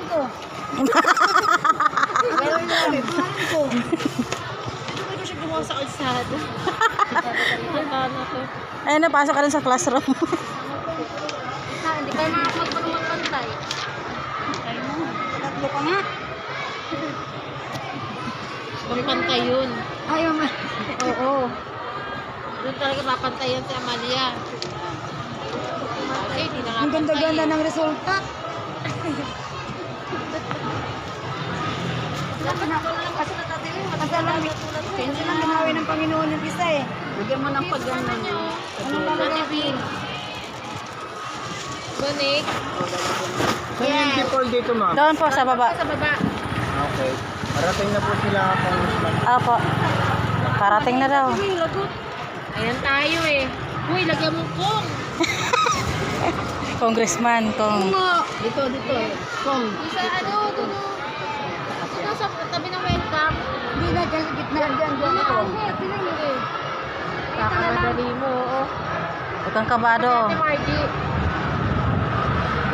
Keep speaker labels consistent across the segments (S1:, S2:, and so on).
S1: Saan ko? Ko?
S2: Hindi ko siya gumawa sa kalsada. Ano?
S3: Ayun, napasok ka rin sa classroom.
S2: Na, hindi kayo makakapag magpantay.
S1: Tatlo ka nga.
S2: Magpantay yun.
S1: Ayaw ma.
S2: Oo. Doon talaga papantayan si Amalia. Kasi hindi na
S1: Ang ganda-ganda ng resulta. Dapat na ako lang kasi lang. Ginawi ng Panginoon yung isa eh. Bigyan mo ng pagganon. Anong?
S2: Bin. Bunik.
S4: Saan yung people dito, ma'am?
S3: Doon po, sa baba.
S2: Sa baba.
S4: Okay. Parating na po sila congressman.
S3: Opo. Parating na daw.
S2: Uy, lagot. Ayan tayo eh. Uy, lagyan mo kong.
S3: Congressman, kung...
S2: Dito, dito. Kong. Isa ano. Doon sa tabi ng welcome.
S1: Hindi na, dyan sa gitna. Dyan, dyan ako.
S2: Kakamadali mo, oo.
S3: Huwag kang kabado.
S2: Ate Margie.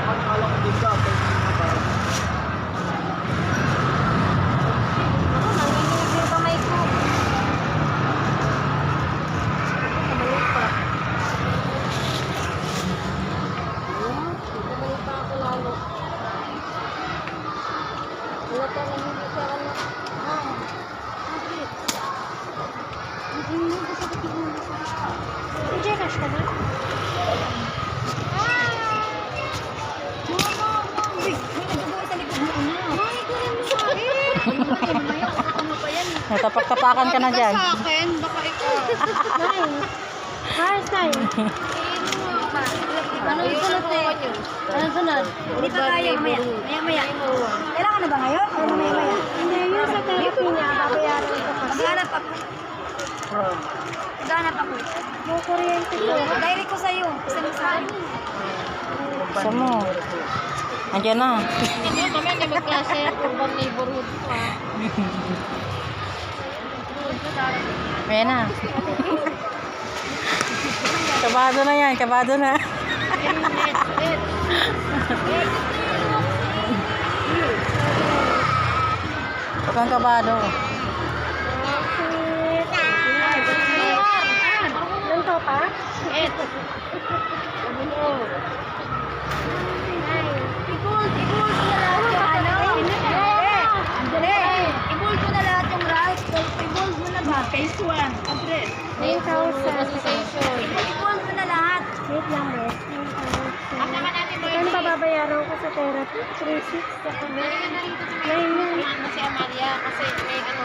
S4: Akala ko dito, okay.
S2: Ako, nanginginig yung kamay ko. Kamay pa. Kamay pa ako lalo. Wala ka nanginginig sa ano. Ah, bakit? Nanginginig ka sa kapit mo. Hindi, rush ka na?
S1: Uy, may nagbubuhay sa likod mo na.
S2: Ay, kunin mo sa akin.
S1: Mamaya, ano pa yan?
S3: Natapak-tapakan ka na dyan.
S2: Sa akin, baka ikaw. Ah, nine. Ano yung sunod eh? Ano sunod?
S1: Pa tayo, maya. Maya, maya. Kailangan na ba ngayon? O maya, maya?
S2: Hindi, yung sa therapy niya, babayaran ko.
S1: Maghanap ako. Maghanap ako.
S2: Yung kuryente ko.
S1: Diary ko sa'yo. Isa mo sa akin.
S3: Gusto mo. Andiyan na.
S2: Hindi, mamaya niya magklase urban neighborhood ko ah.
S3: Ayan na. kabado na yan, kabado na. Huwag kang kabado.
S2: Ganito pa babayaran ko sa therapy? 3,600 saka na. Nine yun.
S1: Ano si Amalia kasi may ano.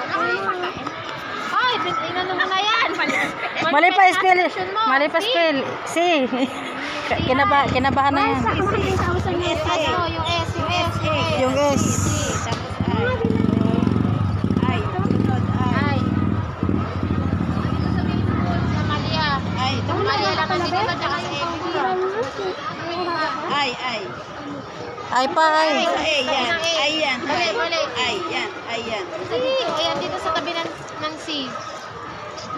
S2: Ay, bin- inano mo na yan.
S3: Mali pa spell. Mali pa spell. Si. Kinaba, kinabahan na yan.
S2: Sa mga 10,000 yung
S1: Ano, yung S, yung S, A.
S3: Yung S.
S1: Tapos I.
S2: Ay.
S1: Ito Amalia lang kasi sa. I, I.
S3: Ay pa ay.
S1: Sa A, yan. I, yan.
S2: Mali, mali.
S1: I, yan. I, yan.
S2: Sa dito, ayan, dito sa tabi ng, ng C.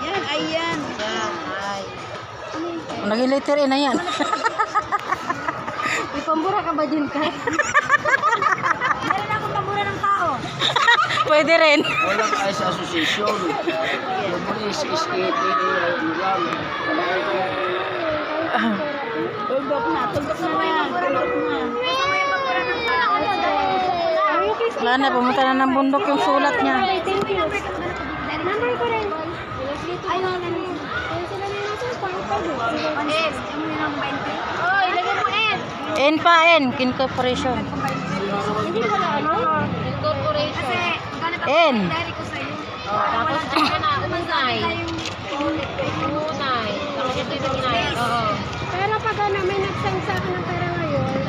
S1: Yan, I, yan.
S2: Yan, ay.
S3: Naging letter A na yan.
S2: May pambura ka ba dyan ka?
S1: Meron akong pabura ng tao.
S3: Pwede rin.
S4: Walang ice association. Yung police is 80 yung lang.
S1: Tugok na, tugok na na yan. Tugok na.
S3: Wala na, pumunta na ng bundok yung sulat niya.
S2: Thank you. Number ko rin. Ayun sila na natin. Pangit pa doon.
S1: Yes, yung yun ang 20.
S2: Oy, lagyan mo N.
S3: N pa N, Incorporation.
S2: Ano. Incorporation.
S3: N.
S2: Tapos ano na, unay. Unay. Tapos ito yung unay. Oo.
S5: Pag ano, may nagsang sa akin ng pera ngayon,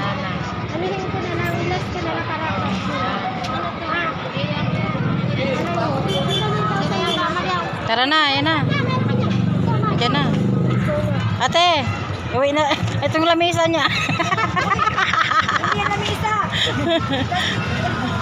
S5: anihin ko na lang, ilas ko na lang para mo.
S3: Tara na, ayan na. Ayan na. Ate, uwi na. Itong lamisa niya.
S1: Hindi yan kami